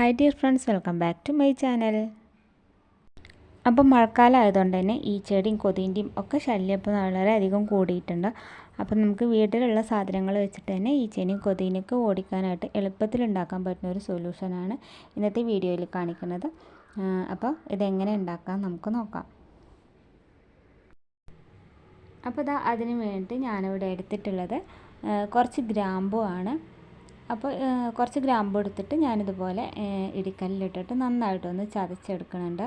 Hi dear friends welcome back to my channel അപ്പം മഴക്കാലം ആയതുകൊണ്ട് തന്നെ ഈ ചെടിയും കൊതിന്റെയും ഒക്കെ ശല്യം ഇപ്പോൾ വളരെയധികം കൂടിയിട്ടുണ്ട്. അപ്പം നമുക്ക് വീട്ടിലുള്ള സാധനങ്ങൾ വെച്ചിട്ട് തന്നെ ഈ ചെടിയും കൊതിനൊക്കെ ഓടിക്കാനായിട്ട് എളുപ്പത്തിൽ ഉണ്ടാക്കാൻ പറ്റുന്ന ഒരു സൊല്യൂഷനാണ് ഇന്നത്തെ വീഡിയോയിൽ കാണിക്കുന്നത്. അപ്പോൾ ഇതെങ്ങനെ ഉണ്ടാക്കാം നമുക്ക് നോക്കാം. അപ്പോൾ ഇതാ അതിനു വേണ്ടി ഞാനിവിടെ എടുത്തിട്ടുള്ളത് കുറച്ച് ഗ്രാമ്പു ആണ്. അപ്പോൾ കുറച്ച് ഗ്രാമ്പ് എടുത്തിട്ട് ഞാനിതുപോലെ ഇടിക്കല്ലിട്ടിട്ട് നന്നായിട്ടൊന്ന് ചതച്ചെടുക്കുന്നുണ്ട്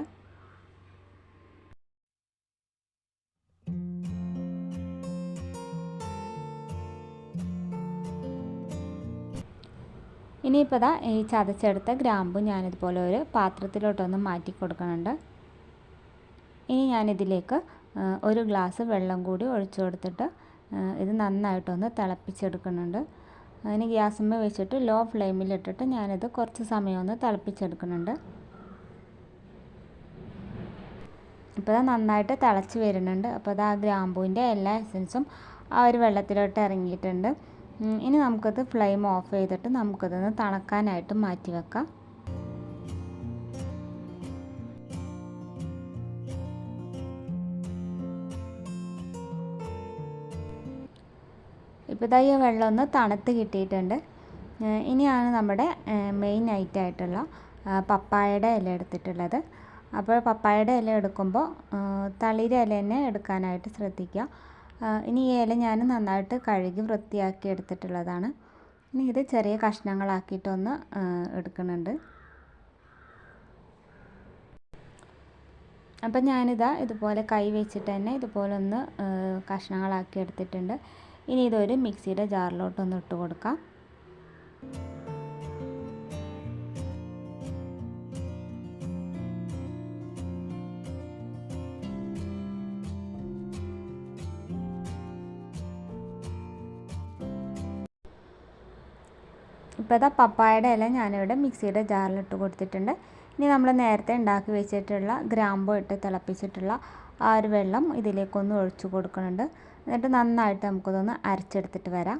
ഇനിയിപ്പോൾ ഇതാ ഈ ചതച്ചെടുത്ത ഗ്രാമ്പു ഞാനിതുപോലെ ഒരു പാത്രത്തിലോട്ടൊന്ന് മാറ്റി കൊടുക്കുന്നുണ്ട് ഇനി ഞാനിതിലേക്ക് ഒരു ഗ്ലാസ് വെള്ളം കൂടി ഒഴിച്ചു കൊടുത്തിട്ട് ഇത് നന്നായിട്ടൊന്ന് തിളപ്പിച്ചെടുക്കുന്നുണ്ട് അതിന് ഗ്യാസുമ്മ വെച്ചിട്ട് ലോ ഫ്ലെയിമിലിട്ടിട്ട് ഞാനിത് കുറച്ച് സമയം ഒന്ന് തിളപ്പിച്ചെടുക്കുന്നുണ്ട്. ഇപ്പോൾ നന്നായിട്ട് തിളച്ച് വരുന്നുണ്ട്. അപ്പോൾ അത് ആ ഗ്രാമ്പൂവിന്റെ എല്ലാ എസൻസും ആ ഒരു വെള്ളത്തിലോട്ട് ഇറങ്ങിയിട്ടുണ്ട്. ഇനി നമുക്കത് ഫ്ലെയിം ഓഫ് ചെയ്തിട്ട് നമുക്കതൊന്ന് തണക്കാനായിട്ട് മാറ്റി വെക്കാം ഇപ്പോൾ ഇതായി വെള്ളം ഒന്ന് തണുത്ത് കിട്ടിയിട്ടുണ്ട്. ഇനിയാണ് നമ്മുടെ മെയിൻ ആയിട്ടുള്ള പപ്പായയുടെ ഇല എടുത്തിട്ടുള്ളത്. അപ്പോൾ പപ്പായയുടെ ഇല എടുക്കുമ്പോൾ തളിര ഇല തന്നെ എടുക്കാനായിട്ട് ശ്രദ്ധിക്കുക. ഇനി ഈ ഇല ഞാൻ നന്നായിട്ട് കഴുകി വൃത്തിയാക്കി എടുത്തിട്ടുള്ളതാണ്. ഇനി ഇത് ചെറിയ കഷ്ണങ്ങളാക്കിയിട്ടൊന്ന് എടുക്കുന്നുണ്ട്. അപ്പം ഞാനിതാ ഇതുപോലെ കൈ വെച്ചിട്ട് തന്നെ ഇതുപോലെ ഒന്ന് കഷ്ണങ്ങളാക്കി എടുത്തിട്ടുണ്ട്. ഇനി ഇതൊരു മിക്സിയുടെ ജാറിലോട്ടൊന്ന് ഇട്ട് കൊടുക്കാം. ഇപ്പോൾ ഇതാ പപ്പായയുടെ ഇല ഞാനിവിടെ മിക്സിയുടെ ജാറിലിട്ട് കൊടുത്തിട്ടുണ്ട്. ഇനി നമ്മൾ നേരത്തെ ഉണ്ടാക്കി വെച്ചിട്ടുള്ള ഗ്രാമ്പു ഇട്ട് തിളപ്പിച്ചിട്ടുള്ള ആ ഒരു വെള്ളം ഇതിലേക്കൊന്ന് ഒഴിച്ചു കൊടുക്കുന്നുണ്ട്. എന്നിട്ട് നന്നായിട്ട് നമുക്കതൊന്ന് അരച്ചെടുത്തിട്ട് വരാം.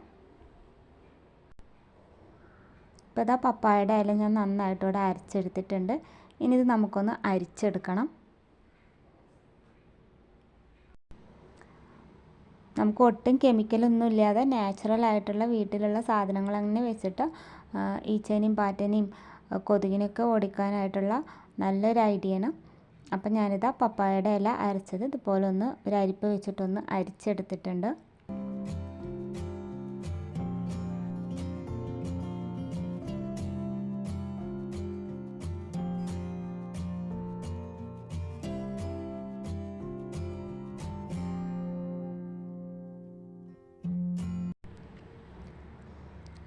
ഇപ്പോൾ ഇതാ പപ്പായയുടെ ഇല ഞാൻ നന്നായിട്ട് ഇവിടെ അരച്ചെടുത്തിട്ടുണ്ട്. ഇനി ഇത് നമുക്കൊന്ന് അരിച്ചെടുക്കണം. നമുക്ക് ഒട്ടും കെമിക്കലൊന്നും ഇല്ലാതെ നാച്ചുറൽ ആയിട്ടുള്ള വീട്ടിലുള്ള സാധനങ്ങൾ അങ്ങനെ വെച്ചിട്ട് ഈച്ചേനെയും പാറ്റേനെയും കൊതുകിനെയൊക്കെ ഓടിക്കാനായിട്ടുള്ള നല്ലൊരു ഐഡിയയാണ് അപ്പം ഞാനിതാ പപ്പായയുടെ ഇല അരച്ചത് ഇതുപോലെ ഒന്ന് ഒരു അരിപ്പ് വെച്ചിട്ടൊന്ന് അരിച്ചെടുത്തിട്ടുണ്ട്.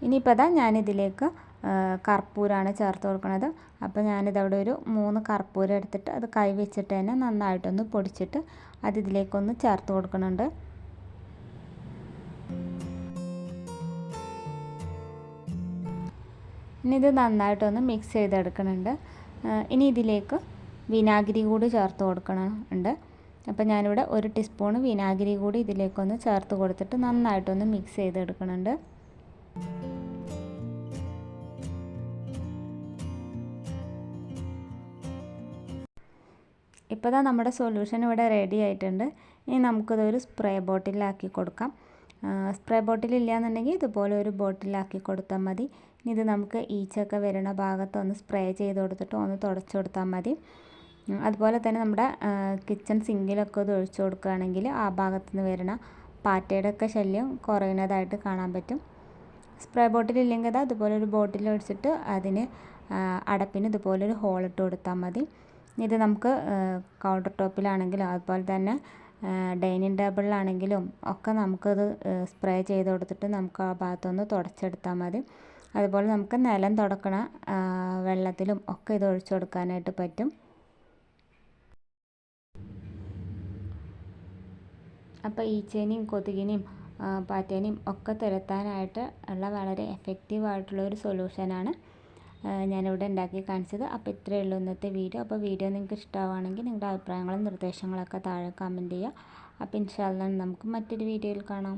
ഇനിയിപ്പോൾ അതാ ഞാനിതിലേക്ക് കർപ്പൂരമാണ് ചേർത്ത് കൊടുക്കുന്നത് അപ്പോൾ ഞാനിതവിടെ ഒരു മൂന്ന് കർപ്പൂരം എടുത്തിട്ട് അത് കൈ വെച്ചിട്ട് തന്നെ നന്നായിട്ടൊന്ന് പൊടിച്ചിട്ട് അത് ചേർത്ത് കൊടുക്കുന്നുണ്ട് ഇനി ഇത് നന്നായിട്ടൊന്ന് മിക്സ് ചെയ്തെടുക്കുന്നുണ്ട് ഇനി ഇതിലേക്ക് വിനാഗിരി കൂടി ചേർത്ത് കൊടുക്കണമുണ്ട് അപ്പോൾ ഞാനിവിടെ ഒരു ടീസ്പൂൺ വിനാഗിരി കൂടി ഇതിലേക്കൊന്ന് ചേർത്ത് കൊടുത്തിട്ട് നന്നായിട്ടൊന്ന് മിക്സ് ചെയ്തെടുക്കുന്നുണ്ട് ഇപ്പോൾ ഇതാ നമ്മുടെ സൊല്യൂഷൻ ഇവിടെ റെഡി ആയിട്ടുണ്ട്. ഇനി നമുക്കിതൊരു സ്പ്രേ ബോട്ടിലാക്കി കൊടുക്കാം. സ്പ്രേ ബോട്ടിൽ ഇല്ലയെന്നുണ്ടെങ്കിൽ ഇതുപോലെ ഒരു ബോട്ടിലാക്കി കൊടുത്താൽ മതി. ഇനി ഇത് നമുക്ക് ഈച്ചൊക്കെ വരുന്ന ഭാഗത്ത് ഒന്ന് സ്പ്രേ ചെയ്ത് കൊടുത്തിട്ട് ഒന്ന് തുടച്ചു കൊടുത്താൽ മതി. അതുപോലെ തന്നെ നമ്മുടെ കിച്ചൺ സിങ്കിലൊക്കെ ഇത് ഒഴിച്ചു കൊടുക്കുകയാണെങ്കിൽ ആ ഭാഗത്തു നിന്ന് വരുന്ന പാറ്റയുടെ ഒക്കെ ശല്യം കുറയുന്നതായിട്ട് കാണാൻ പറ്റും. സ്പ്രേ ബോട്ടിൽ ഇല്ലെങ്കിൽ അത് അതുപോലെ ഒരു ബോട്ടിൽ ഒഴിച്ചിട്ട് അതിന് അടപ്പിന് ഇതുപോലെ ഒരു ഹോൾ ഇട്ട് കൊടുത്താൽ മതി. ഇത് നമുക്ക് കൗണ്ടർ ടോപ്പിലാണെങ്കിലും അതുപോലെ തന്നെ ഡൈനിങ് ടേബിളിലാണെങ്കിലും ഒക്കെ നമുക്കത് സ്പ്രേ ചെയ്ത് കൊടുത്തിട്ട് നമുക്ക് ആ ഭാഗത്തൊന്ന് തുടച്ചെടുത്താൽ മതി. അതുപോലെ നമുക്ക് നിലം തുടക്കണ വെള്ളത്തിലും ഒക്കെ ഇത് ഒഴിച്ചു കൊടുക്കാനായിട്ട് പറ്റും. അപ്പോൾ ഈച്ചേനെയും കൊതുകിനെയും പാറ്റേനെയും ഒക്കെ തുരത്താനായിട്ട് ഉള്ള വളരെ എഫക്റ്റീവ് ആയിട്ടുള്ള ഒരു സൊല്യൂഷനാണ് ഞാനിവിടെ ഉണ്ടാക്കി കാണിച്ചത്. അപ്പോൾ ഇത്രയേ ഉള്ളൂ ഇന്നത്തെ വീഡിയോ. അപ്പോൾ വീഡിയോ നിങ്ങൾക്ക് ഇഷ്ടമാണെങ്കിൽ നിങ്ങളുടെ അഭിപ്രായങ്ങളും നിർദ്ദേശങ്ങളൊക്കെ താഴെ കമന്റ് ചെയ്യുക. അപ്പോൾ ഇൻഷാല്ല നമുക്ക് മറ്റൊരു വീഡിയോയിൽ കാണാം.